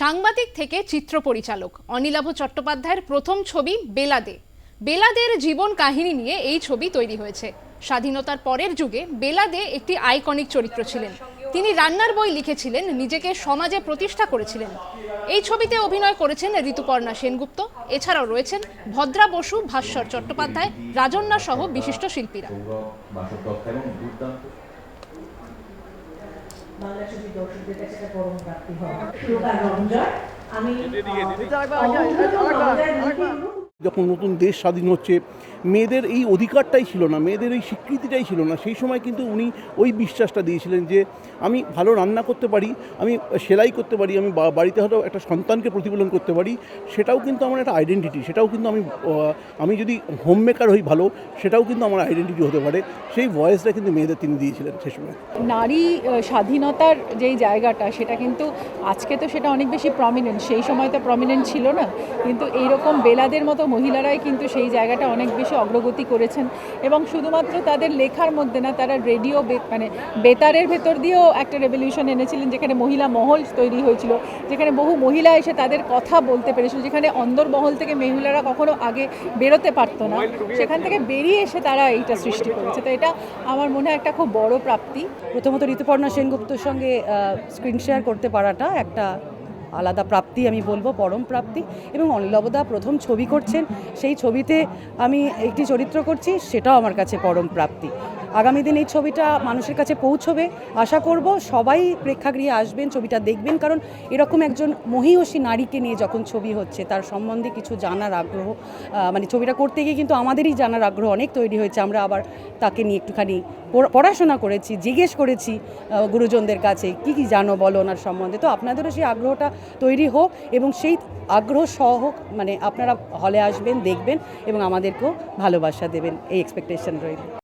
সাংবাদিক থেকে চিত্র পরিচালক অনিলাভ চট্টোপাধ্যায়ের প্রথম ছবি বেলাদে। বেলাদের জীবন কাহিনী নিয়ে এই ছবি তৈরি হয়েছে। স্বাধীনতার পরের যুগে বেলাদে একটি আইকনিক চরিত্র ছিলেন। তিনি রান্নার বই লিখেছিলেন, নিজেকে সমাজে প্রতিষ্ঠা করেছিলেন। এই ছবিতে অভিনয় করেছেন ঋতুপর্ণা সেনগুপ্ত, এছাড়াও রয়েছেন ভদ্রা বসু, ভাস্বর চট্টোপাধ্যায়, রাজন্যা সহ বিশিষ্ট শিল্পীরা। বাংলা ছবির দর্শকদের কাছে একটা গরম প্রাপ্তি হয়। সুরকার রঞ্জয় আমি যখন নতুন দেশ স্বাধীন হচ্ছে, মেয়েদের এই অধিকারটাই ছিল না, মেয়েদের এই স্বীকৃতিটাই ছিল না। সেই সময় কিন্তু উনি ওই বিশ্বাসটা দিয়েছিলেন যে, আমি ভালো রান্না করতে পারি, আমি সেলাই করতে পারি, আমি বাড়িতে হয়তো একটা সন্তানকে প্রতিফলন করতে পারি, সেটাও কিন্তু আমার একটা আইডেন্টিটি সেটাও কিন্তু আমি আমি যদি হোম মেকার হই ভালো, সেটাও কিন্তু আমার আইডেন্টিটি হতে পারে। সেই ভয়েসটা কিন্তু মেয়েদের তিনি দিয়েছিলেন সে সময়। নারী স্বাধীনতার যেই জায়গাটা, সেটা কিন্তু আজকে তো সেটা অনেক বেশি প্রমিনেন্ট সেই সময় তো প্রমিনেন্ট ছিল না, কিন্তু এইরকম বেলাদের মতো মহিলারাই কিন্তু সেই জায়গাটা অনেক বেশি অগ্রগতি করেছেন এবং শুধুমাত্র তাদের লেখার মধ্যে না, তারা রেডিও মানে বেতারের ভেতর দিয়েও একটা রেভলিউশন এনেছিলেন, যেখানে মহিলা মহল তৈরি হয়েছিল, যেখানে বহু মহিলা এসে তাদের কথা বলতে পেরেছিল, যেখানে অন্দর মহল থেকে মহিলারা কখনো আগে বেরোতে পারতো না। সেখান থেকে বেরিয়ে এসে তারা এইটা সৃষ্টি করেছে। তো এটা আমার মনে হয় একটা খুব বড় প্রাপ্তি। প্রথমত ঋতুপর্ণা সেনগুপ্তর সঙ্গে স্ক্রিন শেয়ার করতে পারাটা একটা আলাদা প্রাপ্তি আমি বলব, পরম প্রাপ্তি এবং অনিলবদা প্রথম ছবি করছেন, সেই ছবিতে আমি একটি চরিত্র করছি, সেটাও আমার কাছে পরম প্রাপ্তি। আগামী দিন এই ছবিটা মানুষের কাছে পৌঁছবে। আশা করব সবাই প্রেক্ষাগৃহে আসবেন, ছবিটা দেখবেন, কারণ এরকম একজন মহিষী নারীকে নিয়ে যখন ছবি হচ্ছে, তার সম্বন্ধে কিছু জানার আগ্রহ মানে ছবিটা করতে গিয়ে কিন্তু আমাদেরই জানার আগ্রহ অনেক তৈরি হয়েছে। আমরা আবার তাকে নিয়ে একটুখানি পড়া- পড়াশোনা করেছি, জিজ্ঞেস করেছি গুরুজনদের কাছে, কি কি জানো বলো ওনার সম্বন্ধে? তো আপনাদেরও সেই আগ্রহটা তৈরি হোক এবং সেই আগ্রহ সহ মানে আপনারা হলে আসবেন, দেখবেন এবং আমাদেরকেও ভালোবাসা দেবেন, এই এক্সপেকটেশন রইল।